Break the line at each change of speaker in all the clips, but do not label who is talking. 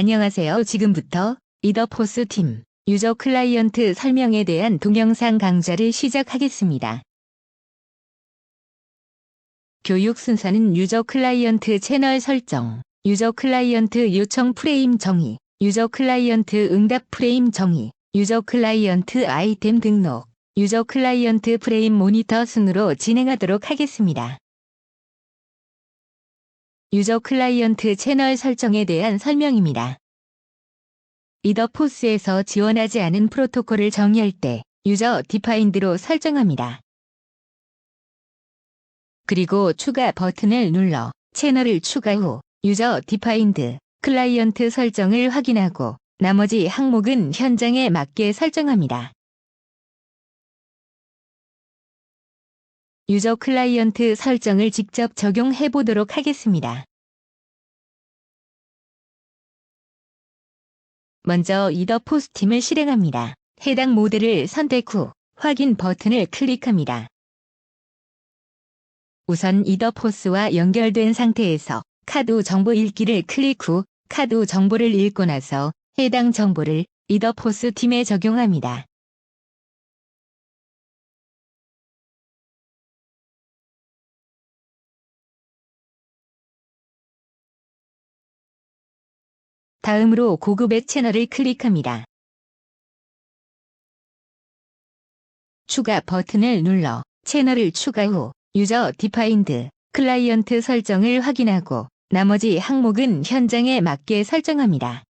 안녕하세요. 지금부터 이더포스 팀 유저 클라이언트 설명에 대한 동영상 강좌를 시작하겠습니다. 교육 순서는 유저 클라이언트 채널 설정, 유저 클라이언트 요청 프레임 정의, 유저 클라이언트 응답 프레임 정의, 유저 클라이언트 아이템 등록, 유저 클라이언트 프레임 모니터 순으로 진행하도록 하겠습니다. 유저 클라이언트 채널 설정에 대한 설명입니다. 이더포스에서 지원하지 않은 프로토콜을 정의할 때 유저 디파인드로 설정합니다. 그리고 추가 버튼을 눌러 채널을 추가 후 유저 디파인드 클라이언트 설정을 확인하고 나머지 항목은 현장에 맞게 설정합니다. 유저 클라이언트 설정을 직접 적용해 보도록 하겠습니다. 먼저 이더 포스 팀을 실행합니다. 해당 모델을 선택 후 확인 버튼을 클릭합니다. 우선 이더 포스와 연결된 상태에서 카드 정보 읽기를 클릭 후 카드 정보를 읽고 나서 해당 정보를 이더 포스 팀에 적용합니다. 다음으로 고급의 채널을 클릭합니다. 추가 버튼을 눌러 채널을 추가 후 유저 디파인드 클라이언트 설정을 확인하고 나머지 항목은 현장에 맞게 설정합니다.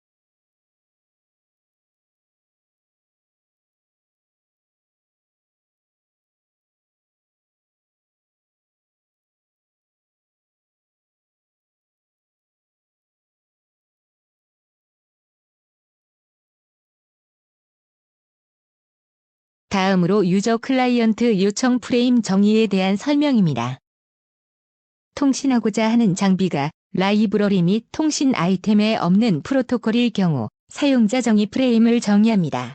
다음으로 유저 클라이언트 요청 프레임 정의에 대한 설명입니다. 통신하고자 하는 장비가 라이브러리 및 통신 아이템에 없는 프로토콜일 경우 사용자 정의 프레임을 정의합니다.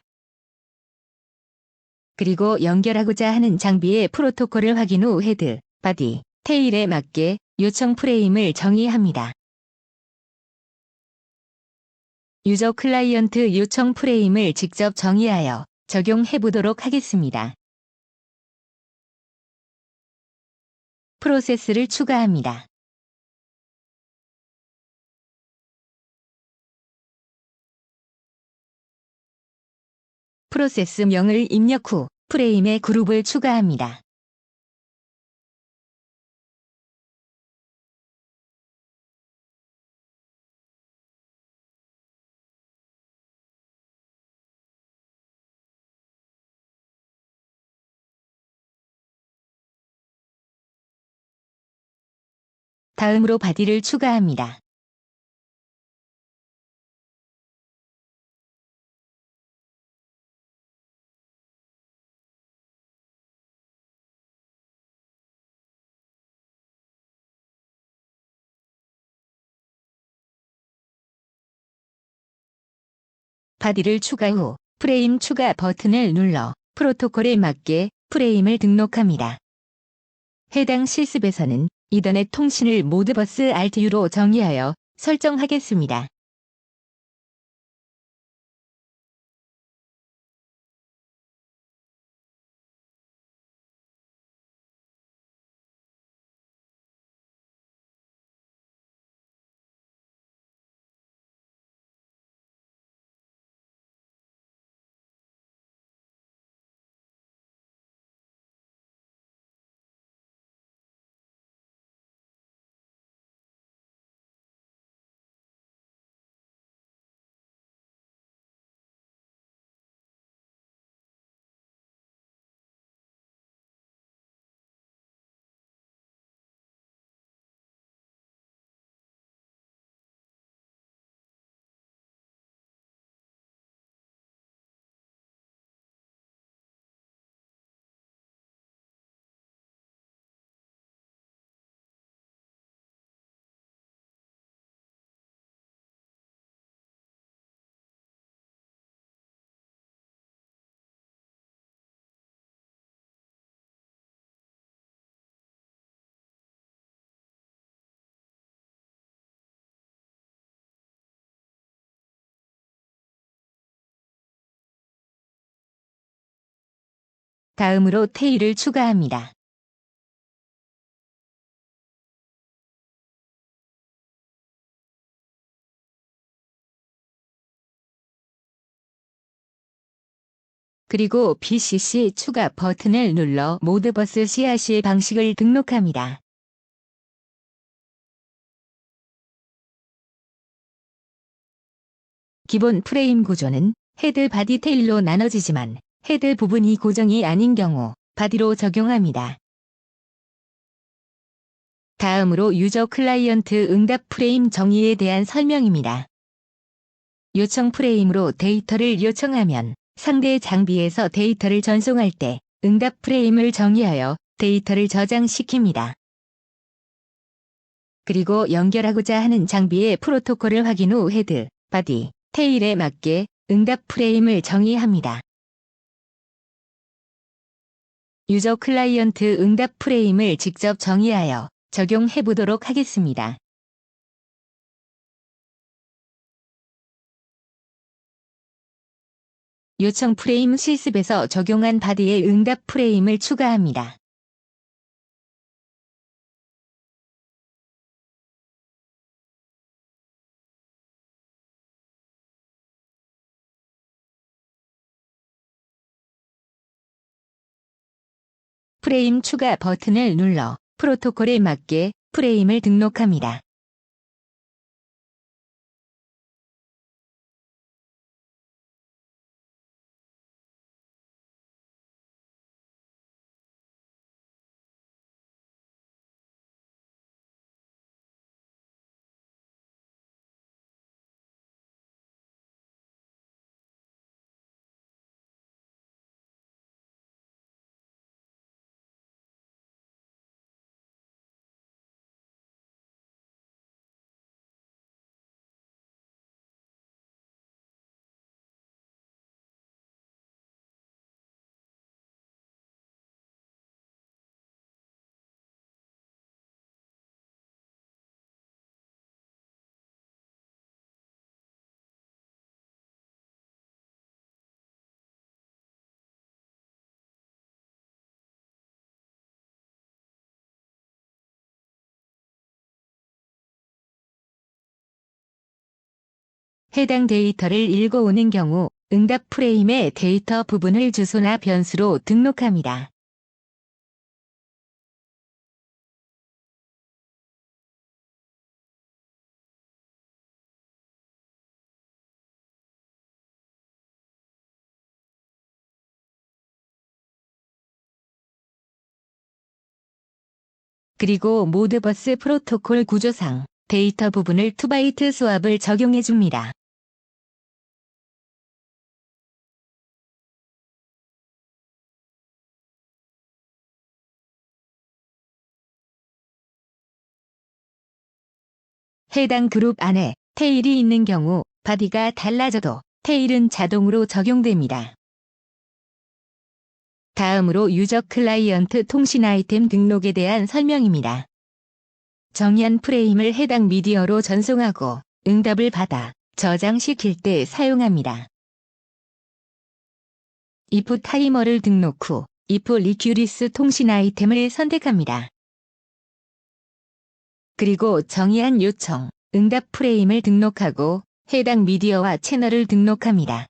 그리고 연결하고자 하는 장비의 프로토콜을 확인 후 헤드, 바디, 테일에 맞게 요청 프레임을 정의합니다. 유저 클라이언트 요청 프레임을 직접 정의하여 적용해 보도록 하겠습니다. 프로세스를 추가합니다. 프로세스명을 입력 후 프레임에 그룹을 추가합니다. 다음으로 바디를 추가합니다. 바디를 추가 후 프레임 추가 버튼을 눌러 프로토콜에 맞게 프레임을 등록합니다. 해당 실습에서는 이더넷 통신을 모드버스 RTU로 정의하여 설정하겠습니다. 다음으로 테일을 추가합니다. 그리고 BCC 추가 버튼을 눌러 모드버스 CRC 방식을 등록합니다. 기본 프레임 구조는 헤드 바디 테일로 나눠지지만 헤드 부분이 고정이 아닌 경우 바디로 적용합니다. 다음으로 유저 클라이언트 응답 프레임 정의에 대한 설명입니다. 요청 프레임으로 데이터를 요청하면 상대 장비에서 데이터를 전송할 때 응답 프레임을 정의하여 데이터를 저장시킵니다. 그리고 연결하고자 하는 장비의 프로토콜을 확인 후 헤드, 바디, 테일에 맞게 응답 프레임을 정의합니다. 유저 클라이언트 응답 프레임을 직접 정의하여 적용해 보도록 하겠습니다. 요청 프레임 실습에서 적용한 바디의 응답 프레임을 추가합니다. 프레임 추가 버튼을 눌러 프로토콜에 맞게 프레임을 등록합니다. 해당 데이터를 읽어오는 경우 응답 프레임의 데이터 부분을 주소나 변수로 등록합니다. 그리고 모드버스 프로토콜 구조상 데이터 부분을 2바이트 수압을 적용해 줍니다. 해당 그룹 안에 테일이 있는 경우 바디가 달라져도 테일은 자동으로 적용됩니다. 다음으로 유저 클라이언트 통신 아이템 등록에 대한 설명입니다. 정의한 프레임을 해당 미디어로 전송하고 응답을 받아 저장시킬 때 사용합니다. if 타이머를 등록 후 if 리큐리스 통신 아이템을 선택합니다. 그리고 정의한 요청, 응답 프레임을 등록하고 해당 미디어와 채널을 등록합니다.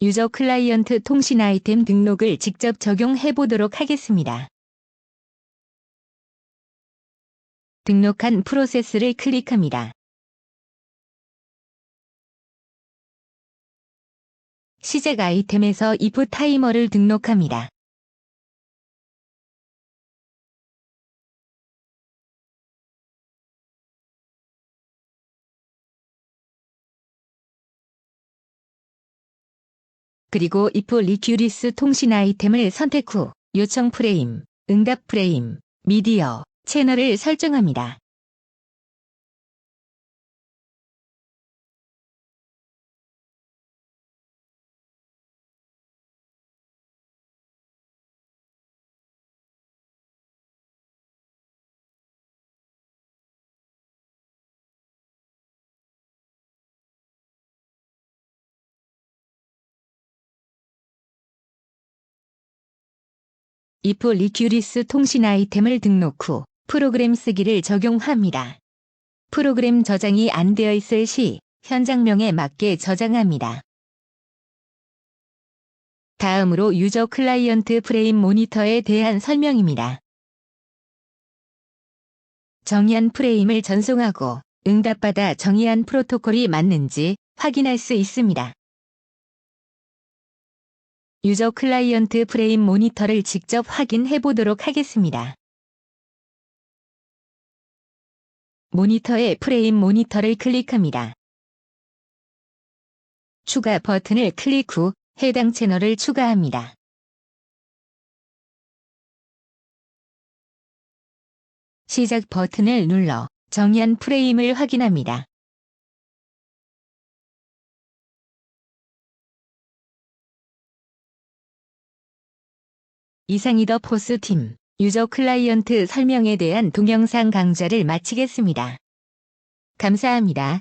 유저 클라이언트 통신 아이템 등록을 직접 적용해 보도록 하겠습니다. 등록한 프로세스를 클릭합니다. 시작 아이템에서 if 타이머를 등록합니다. 그리고 if 리큐리스 통신 아이템을 선택 후 요청 프레임, 응답 프레임, 미디어, 채널을 설정합니다. If 리큐리스 통신 아이템을 등록 후 프로그램 쓰기를 적용합니다. 프로그램 저장이 안 되어 있을 시 현장명에 맞게 저장합니다. 다음으로 유저 클라이언트 프레임 모니터에 대한 설명입니다. 정의한 프레임을 전송하고 응답받아 정의한 프로토콜이 맞는지 확인할 수 있습니다. 유저 클라이언트 프레임 모니터를 직접 확인해 보도록 하겠습니다. 모니터의 프레임 모니터를 클릭합니다. 추가 버튼을 클릭 후 해당 채널을 추가합니다. 시작 버튼을 눌러 정의한 프레임을 확인합니다. 이상이 더 포스 팀 유저 클라이언트 설명에 대한 동영상 강좌를 마치겠습니다. 감사합니다.